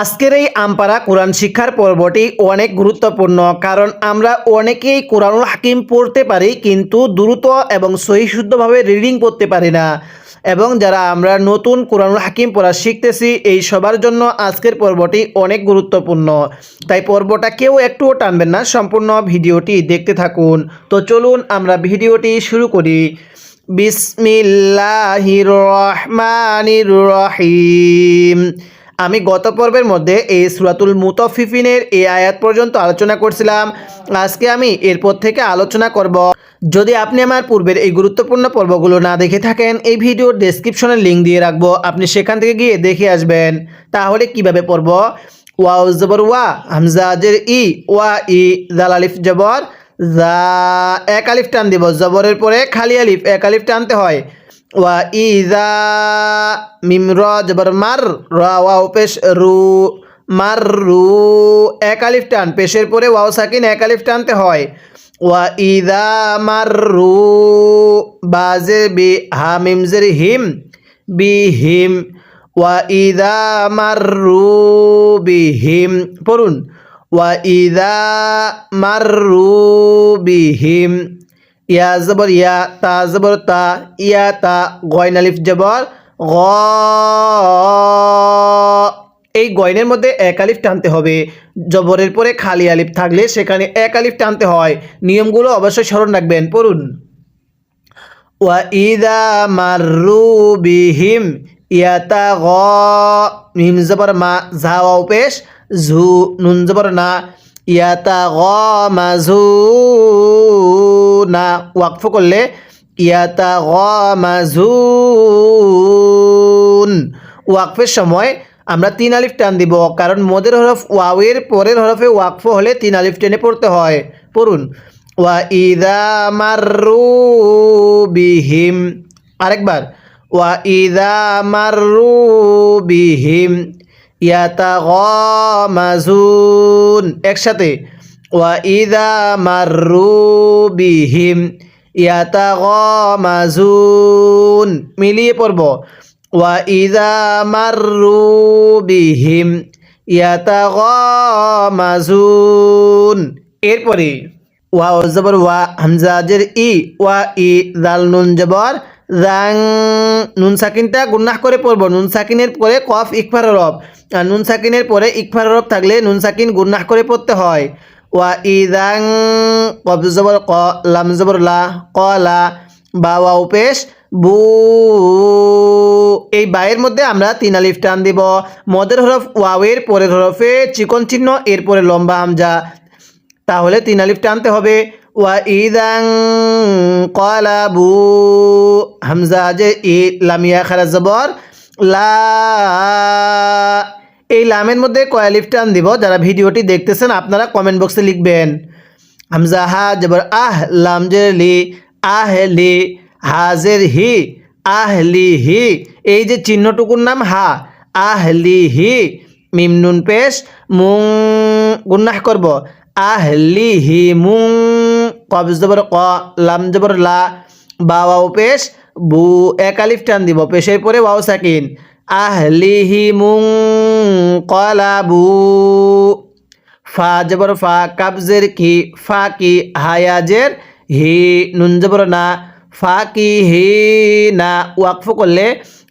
আজকের এই আমপারা কোরআন শিক্ষার পর্বটি অনেক গুরুত্বপূর্ণ, কারণ আমরা অনেকেই কোরআনুল হাকিম পড়তে পারি কিন্তু দ্রুত এবং সহিশুদ্ধভাবে রিডিং করতে পারি না। এবং যারা আমরা নতুন কোরআনুল হাকিম পড়া শিখতেছি, এই সবার জন্য আজকের পর্বটি অনেক গুরুত্বপূর্ণ। তাই পর্বটা কেউ একটুও টানবেন না, সম্পূর্ণ ভিডিওটি দেখতে থাকুন। তো চলুন আমরা ভিডিওটি শুরু করি। বিসমিল্লাহির রহমানির রহিম। আমি গত পর্বের মধ্যে এই সুরাতুল মুতফিফিনের এই আয়াত পর্যন্ত আলোচনা করছিলাম। আজকে আমি এরপর থেকে আলোচনা করব। যদি আপনি আমার পূর্বের এই গুরুত্বপূর্ণ পর্বগুলো না দেখে থাকেন, এই ভিডিওর ডেসক্রিপশনে লিঙ্ক দিয়ে রাখব। আপনি সেখান থেকে গিয়ে দেখে আসবেন। তাহলে কীভাবে পড়ব? ওয়াও জবর ওয়া হামজাজের ই, ওয়া ই জাল আলিফ জবর, জা, এক আলিফ টান দিব। জবরের পরে খালি আলিফ, এক আলিফ টানতে হয়। ওয়া ইজা মিম র জবর মার ওয়াও পেশ রু মার রু পেশের পরে ওয়াও সাকিন এক টানতে হয় ওয়া ইদা মার রু বাজে বি হা মিমজের হিম বি হিম ওয়া ইদা মার রু বি হিম পড়ুন ওয়া ইদা মার রু বি হিম ইয়া জবর ইয়া তা জবর তা, ইয়া তা গয়ন আলিফ জবর, গ এই গয়নের মধ্যে এক আলিফ টানতে হবে। জবরের পরে খালি আলিফ থাকলে সেখানে এক আলিফ টানতে হয়। নিয়মগুলো অবশ্যই স্মরণ রাখবেন, পড়ুন। ওয়া ইদা মাররু বিহিম ইয়াতা গ মিম জবর মা, ঝা পেশ, ঝু, নুন জবর না ইয়াতা গ মাজু না ওয়াকফ করলে ইয়াতা ওয়াকফের সময় আমরা তিন আলিফ টান দিব, কারণ মদের হরফ ওয়াওয়ের পরের হরফে ওয়াকফ হলে তিন আলিফ টেনে পড়তে হয়। পড়ুন। ওয়া ইদা মাররু বিহিম। আরেকবার। ওয়া ইদা মাররু বিহিম। ইয়াতাগামাজুন। একসাথে। ইদা মাররু বিহিম ইয়াতাগামাজুন মিলিয়ে পড়ব। ইদা মাররু বিহিম ইয়াতাগামাজুন এরপরে ওয়া জবর ওয়া হামজাজের ই, ওয়া ই দাল নুন জবর রাং নুন সাকিনটা গুন্নাহ করে পড়ব। নুন সাকিনের পরে কফ ইকফার রব। আর নুন সাকিনের পরে ইকফার রব থাকলে নুন সাকিন গুন্নাহ করে পড়তে হয়। ওয়া ইদাং কফ জবর ক লাম জবর লা কলা বা ওয়া উপেশ বু এই বায়ের মধ্যে আমরা তিন আলিফ টান দিব। মদের হরফ ওয়াওয়ের পরের হরফে চিকন চিহ্ন, এরপরে লম্বা হামজা। তাহলে তিন আলিফ টানতে হবে। ওয়া ইদাং কলাবু হামজা যে ই, লামিয়া খারা জবর, লা এই লামের মধ্যে কয় আলিফ টান দিব। যারা ভিডিওটি দেখতেছেন, আপনারা কমেন্ট বক্সে লিখবেন, হামজা হা জবর আহ লাম জের লি, আহ লি হাজের হি আহলি হি। এই যে চিহ্নটুকুর নাম হা আহলি হি, মিম নুন পেশ, মুং গুন্নাহ করব আহলি হি মুং কব জবর ক, লাম জবর লা বা ওয়াও পেশ, বু এক আলিফ টান দিব, পেশের পরে ওয়াও সাকিন। আহলি হি মুং কলাবু। ফা জবর ফা কাবজের কি, ফা কি হায়াজের হি, নুন জবর না, ফা কি হি না, ওয়াকফ করলে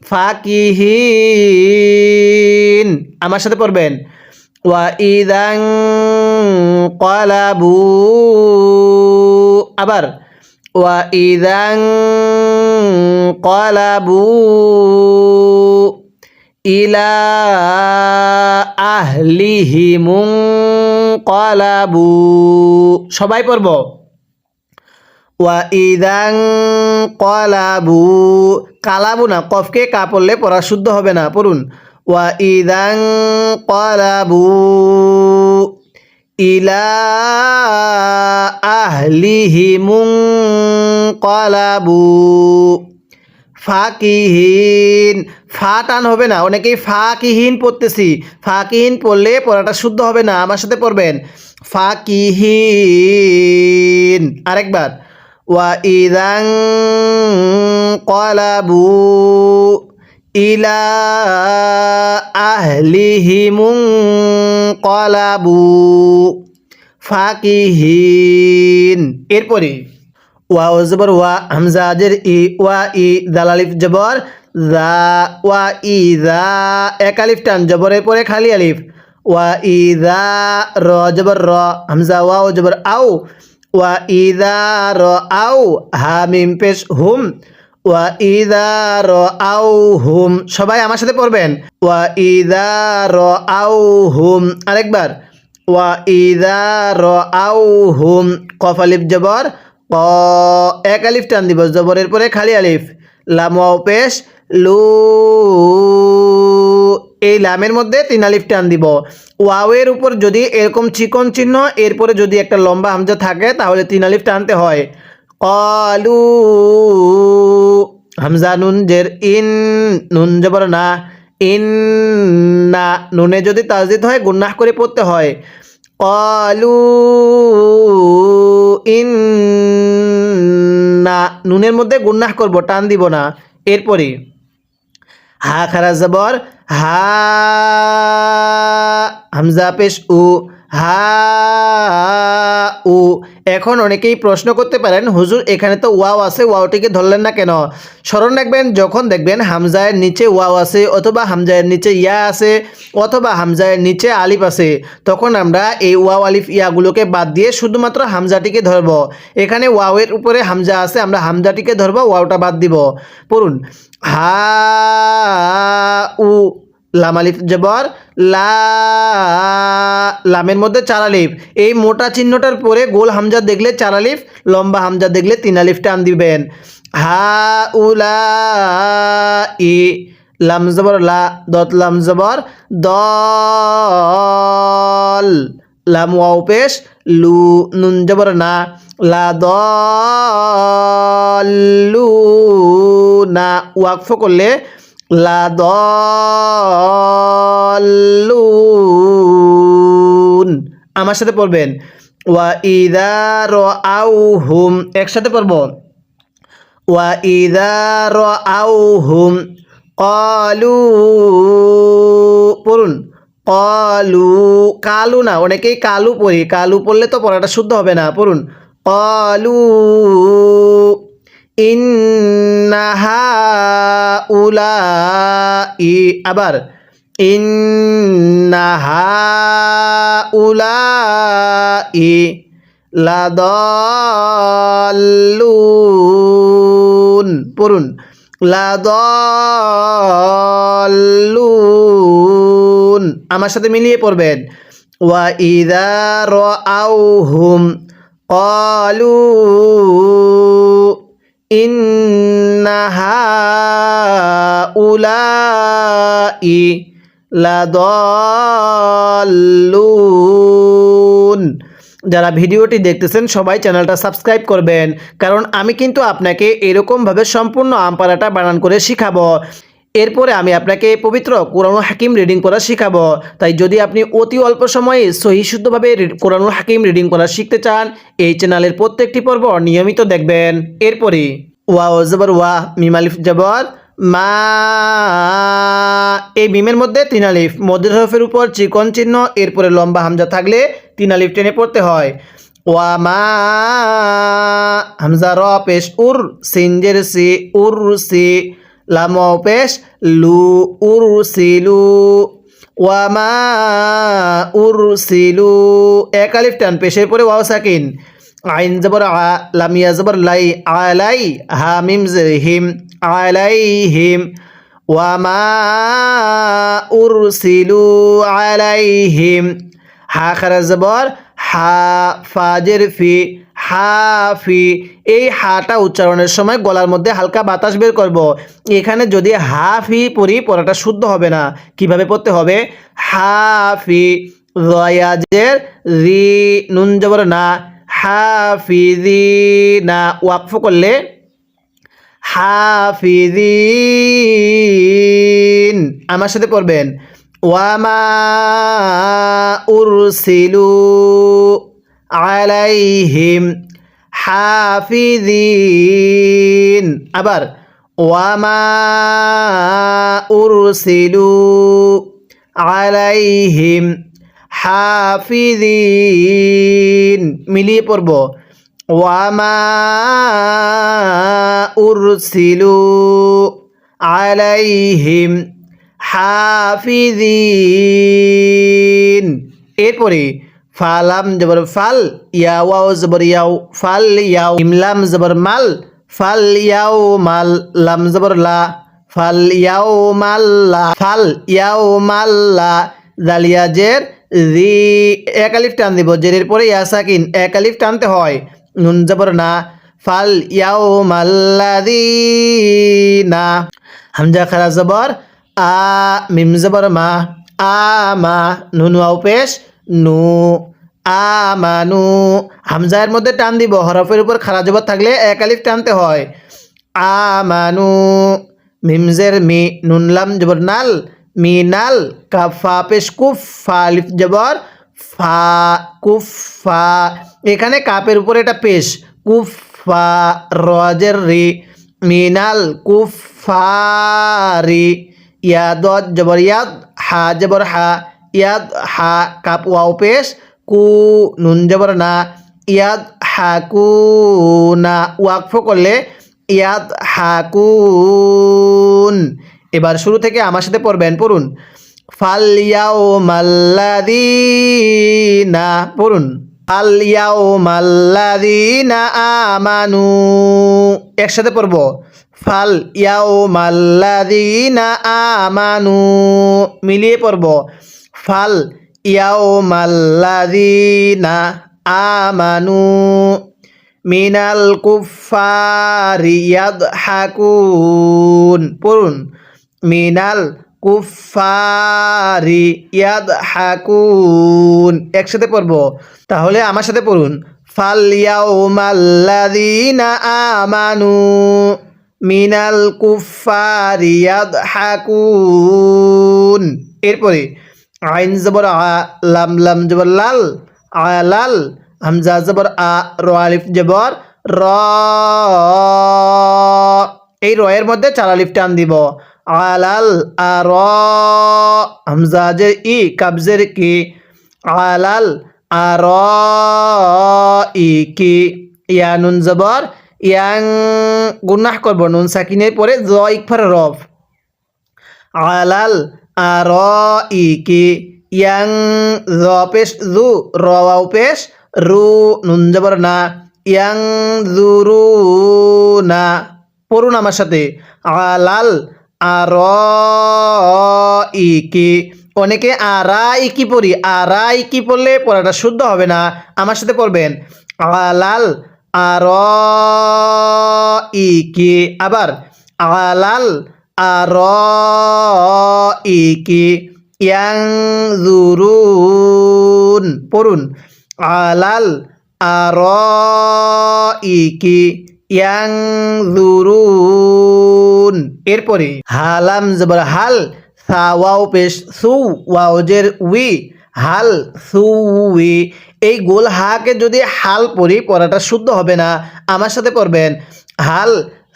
ফা কি হিন আমার সাথে পড়বেন। ওয়া ইদাং কলাবু। আবার, ওয়া ইদাং কলাবু। ইলা আহলিহিমুং কলাবু সবাই পড়ব। ওয়া ইদাং কলাবু। কালাবু না, কফকে কা পড়লে পড়া শুদ্ধ হবে না, পড়ুন। ওয়া ইদাং কলাবু। ইলা আহলিহিমুং কলাবু ফাকিহীন ফা টান হবে না। অনেকেই ফাকিহীন পড়তেছি। ফাকিহীন পড়লে পড়াটা শুদ্ধ হবে না। আমার সাথে পড়বেন। ফাকিহীন আরেকবার। ওয়া ইদাং কলাবু ইলা আহলিহিমুং কলাবু ফাকিহিন এরপরে ওয়া ও জবর ওয়া হামজা জের ই, ওয়া ই দালালিফ জবর দা ওয়া, ই এক আলিফ টান জবরের পরে খালি আলিফ। ওয়া, ই র, জবর র, হামজা ওয়া ও জবর আও। ওয়া, ই দা র, আও, হা, মিম, পেশ, হুম। ওয়া ইদা র, আও, হুম, সবাই আমার সাথে পড়বেন। ওয়া ইদা র, আও, হুম, আরেকবার। ওয়া ইদা র, আও, হুম, কফ, আলিফ, জবর, ক, এক আলিফ টান দিব, জবরের পরে খালি আলিফ। লাম পেশ লু, এই লামের মধ্যে তিন আলিফ টান দিব। ওয়াওয়ের উপর যদি এরকম চিকন চিহ্ন, এরপরে যদি একটা লম্বা হামজা থাকে, তাহলে তিন আলিফ টানতে হয়। কলু, হামজা নুন জের ইন, নুন জবর না, ইন না, নুনে যদি তাজদিদ হয়, গুন্নাহ করে পড়তে হয়। কলু, ইন না, নুনের মধ্যে গুন্নাহ করব, টান দিব না। এরপরে হা খারা জবর হা হামজা পেশ উ হা উ এখন অনেকেই প্রশ্ন করতে পারেন, হুজুর, এখানে তো ওয়াও আছে, ওয়াওটিকে ধরলেন না কেন? স্মরণ রাখবেন, যখন দেখবেন হামজায়ের নিচে ওয়াও আছে অথবা হামজায়ের নিচে ইয়া আছে অথবা হামজায়ের নিচে আলিফ আছে, তখন আমরা এই ওয়াও, আলিফ, ইয়াগুলোকে বাদ দিয়ে শুধুমাত্র হামজাটিকে ধরব। এখানে ওয়াওয়ের উপরে হামজা আছে, আমরা হামজাটিকে ধরব, ওয়াওটা বাদ দিব। পড়ুন হা উ লাম আলিফ জবর, লা, লামের মধ্যে চার আলিফ এই মোটা চিহ্নটার পরে গোল হামজা দেখলে চার আলিফ লম্বা হামজা দেখলে তিন আলিফ টান দিবেন। হা উলা ই, লাম জবর, লা, দত, লাম জবর, দল, লাম, ওয়াও, পেশ, লু, নুন জবর, না, লা, দলু না, ওয়াকফ করলে আমার সাথে পড়বেন। ওয়া হুম একসাথে পড়ব। ওয়া আউ হুম কলু পড়ুন। কলু, কালু না, অনেকেই কালু পড়ি। কালু পড়লে তো পড়াটা শুদ্ধ হবে না। পড়ুন। কলু, ইন্নাহা উলা ই আবার ইন্নাহা উলা ই লাদল্লুন পড়ুন লাদল্লুন আমার সাথে মিলিয়ে পড়বেন ওয়া ইদা র আউ হুম قالوا ইন্নাহা উলাই লাদল্লুন। যারা ভিডিওটি দেখতেছেন, সবাই চ্যানেলটা সাবস্ক্রাইব করবেন। কারণ আমি কিন্তু আপনাকে এরকমভাবে সম্পূর্ণ আমপাড়াটা বানান করে শিখাবো। এরপরে আমি আপনাকে পবিত্র কোরআনুল হাকিম রিডিং করা শিখাবো। তাই যদি আপনি অতি অল্প সময়ে সহি শুদ্ধভাবে কোরআনুল হাকিম রিডিং করা শিখতে চান, এই চ্যানেলের প্রত্যেকটি পর্ব নিয়মিত দেখবেন। এরপরে ওয়া জবর ওয়া মিম আলিফ জবর, মা, এই মিমের মধ্যে তিন আলিফ। হরফের উপর চিকন চিহ্ন, এরপরে লম্বা হামজা থাকলে তিন আলিফ টেনে পড়তে হয়। ওয়া মা, হামজা র পেশ উর সিনজের সি, উর সি। লাম পেশ লু উর সিলু ওয়া মা উর সিলু এক আলিফ টান পেশের পরে ওয়াও সাকিন আইন জবর আ লামিয়া জবর লাই আলাই হা মিম জের হিম ওয়ামা উরসিলু আলাইহিম হা খারা জবর হা, ফাজের ফি হাফি এই হাটা উচ্চারণের সময় গলার মধ্যে হালকা বাতাস বের করব। এখানে যদি হাফি পড়ি, পড়াটা শুদ্ধ হবে না। কীভাবে পড়তে হবে? হাফি রয়াজের রি, নুন জবর না। হাফিদিনা ওয়াকফ করলে হাফিদিন আমার সাথে পড়বেন। ওয়ামা উরসিলু আলাইহিম হাফিদিন আবার ওয়ামা উরসিলু আলাইহিম হাফিদিন মিলিয়ে পড়ব ওয়ামা উরসিলু আলাইহিম হাফিদিন এরপরে ফালাম জবর ফাল, ইয়াওয়াও জবর ইয়াও, ফাল ইয়াও, ইমলাম জবর মাল, ফাল ইয়াও মাল, লাম জবর লা, ফাল ইয়াও মাল্লা ফাল ইয়াও মাল্লা জালিয়া জের, জি, এক আলিফ টান দিব জেরের পরে ইয়া সাকিন, এক আলিফ টানতে হয়, নুন জবর না, ফাল ইয়াও মাল্লাদিনা হামজা খারা জবর আ, মিম জবর মা, আ, মা নুন ওয়াও পেশ, নু আমানু হামজার মধ্যে টান দিব, হরফের উপর খারা জবর থাকলে এক আলিফ টানতে হয়। আমানু মিমজের মি নুনলাম জবর নাল মিনাল কাফা পেশ, কুফ, ফা, আলিফ জবর, ফা, কুফা এখানে কাপের উপরে এটা পেশ, কুফা রজের রি মিনাল কুফারি ইয়াদ জবর ইয়াদ, হা জবর হা, ইয়াদ হা কাপ ওয়াও পেশ, কু নুন জবর না, ইয়াদ হাকু না ওয়াকফ করলে ইয়াদ হাকুন এবার শুরু থেকে আমার সাথে পড়বেন, পড়ুন। ফাল ইয়াও মাল্লাদিনা পড়ুন। ফাল ইয়াও মাল্লাদিনা আমানু, একসাথে পড়ব। ফাল ইয়াও মাল্লাদিনা আমানু। মিলিয়ে পড়ব। ফাল ইয়াও মাল্লাদিনা আমানু। মিনাল কুফারি ইয়াদহাকুন। পড়ুন। মিনাল কুফারি ইয়াদহাকুন। একসাথে পড়ব। তাহলে আমার সাথে পড়ুন। ফাল ইয়াউমাল্লাযীনা আমানু। মিনাল কুফারি ইয়াদহাকুন। এরপরে আইন জবর আ, লাম লাম জবর লাল আলাল হামজা জবর আ, র আলিফ জবর র। এই রয়ের মধ্যে চার আলিফ টান দিব। আলাল আ র, হামজা জের ই কাবজের কি আলাল আ র, ই কি, ইয়া নুন জবর ইয়াং গুনাহ করব, নুন সাকিনের পরে জ ইকফার রফ আলাল আর ই কি ইয়াং জ পেশ জু রাও পেশ রু, নুন জবর না। ইয়াং জুরু না পড়ুন আমার সাথে। আলাল আর ই কি অনেকে আরা ই কি পড়ি আরা ই কি পড়লে পড়াটা শুদ্ধ হবে না, আমার সাথে পড়বেন। আলাল আর ই কি আবার আলাল আর ই কি পড়ুন। আলাল আর ই কি জুরুন এরপরে হালাম জবর হাল সা ওয়াও পেশ সু ওয়াওজের উই, হাল সু উই এই গোল হাকে যদি হাল পড়ি পড়াটা শুদ্ধ হবে না। আমার সাথে পড়বেন হাল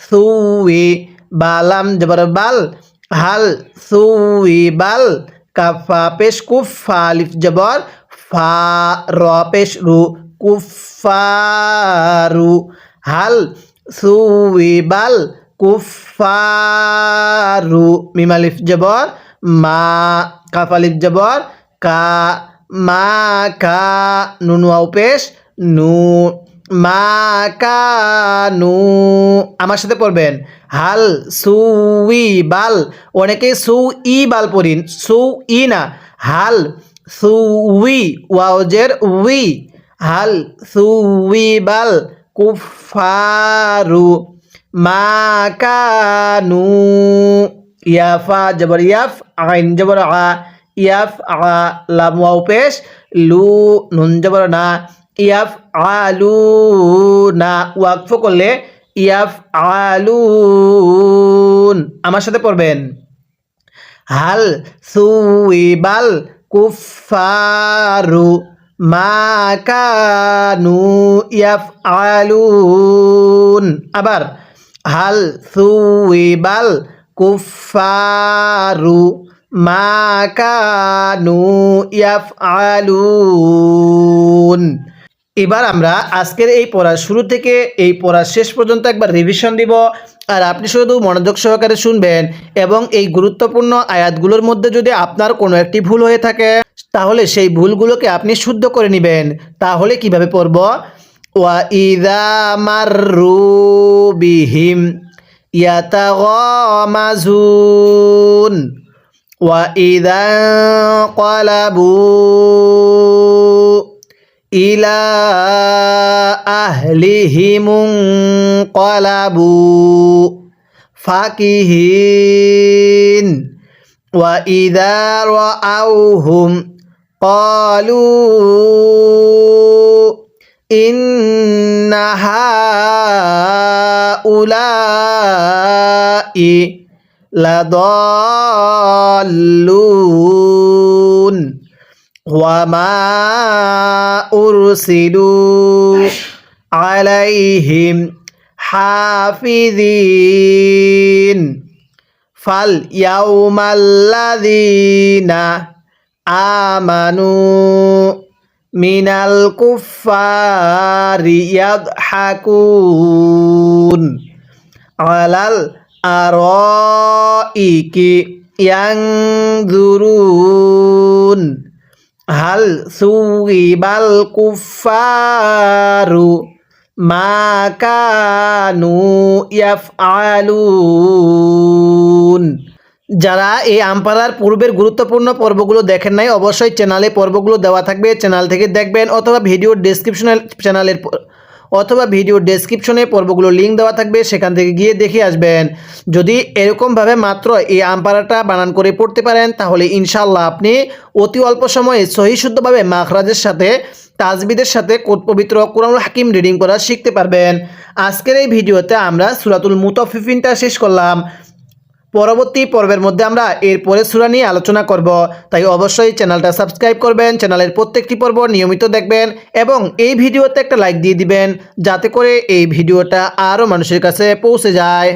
সুই বালাম জবর বাল, হাল সুই বাল, কাফা পেশ কুফা আলিফ জবর ফা র পেশ রু কুফারু হাল সুই বাল কুফারু মিম আলিফ জবর মা, কাফ আলিফ জবর কা মা নুন পেশ, নু, মা আমার সাথে পড়বেন। হাল সুই বাল, অনেকে সু ই বাল পড়িন সু ই না। হাল সুই ওয়াওজের উই হাল সুই বাল কুফারু মা কানু ইয়াফা, জবর ইয়াফ, আইন, জবর আ। ইয়াফ আ পেশ লু নুন জবর না ইয়াফ আলু না ওয়াকফ করলে ইয়াফ আলুন আমার সাথে পড়বেন। হাল সুইবাল কুফারু মা কানু ইয়াফআলুন। আবার, হাল সুইবাল কুফারু মা কানু এবার আমরা আজকের এই পড়ার শুরু থেকে এই পড়ার শেষ পর্যন্ত একবার রিভিশন দিব। আর আপনি শুধু মনোযোগ সহকারে শুনবেন এবং এই গুরুত্বপূর্ণ আয়াতগুলোর মধ্যে যদি আপনার কোনো একটি ভুল হয়ে থাকে, তাহলে সেই ভুলগুলোকে আপনি শুদ্ধ করে নেবেন। তাহলে কীভাবে পড়ব? ওয়া ইদা মাররু বিহিম ইয়াতাগামাজুন। وإذا انقلبوا إلى أهلهم انقلبوا فاكهين وإذا رأوهم قالوا إن هؤلاء لضالون وما أرسلوا عليهم حافظين فاليوم الذين آمنوا من الكفار يضحكون على الأرائك ইয়াংজুরুন হাল সুইবাল কুফারু মা কানু ইয়াফআলুন। যারা এই আমপাড়ার পূর্বের গুরুত্বপূর্ণ পর্বগুলো দেখেন নাই, অবশ্যই চ্যানেলে পর্বগুলো দেওয়া থাকবে। চ্যানেল থেকে দেখবেন অথবা ভিডিও ডিসক্রিপশনাল চ্যানেলের অথবা ভিডিও ডেসক্রিপশনে পর্বগুলো লিঙ্ক দেওয়া থাকবে, সেখান থেকে গিয়ে দেখে আসবেন। যদি এরকমভাবে মাত্র এই আমপারাটা বানান করে পড়তে পারেন, তাহলে ইনশাল্লাহ আপনি অতি অল্প সময়ে সহিশুদ্ধভাবে মাখরাজের সাথে, তাজবিদের সাথে পবিত্র কোরআনুল হাকিম রিডিং করা শিখতে পারবেন। আজকের এই ভিডিওতে আমরা সুরাতুল মুতফিফিনটা শেষ করলাম। পরবর্তী পর্বের মধ্যে আমরা এর পরের সুরা নিয়ে আলোচনা করব। তাই অবশ্যই চ্যানেলটা সাবস্ক্রাইব করবেন, চ্যানেলের প্রত্যেকটি পর্ব নিয়মিত দেখবেন এবং এই ভিডিওতে একটা লাইক দিয়ে দিবেন, যাতে করে এই ভিডিওটা আরও মানুষের কাছে পৌঁছে যায়।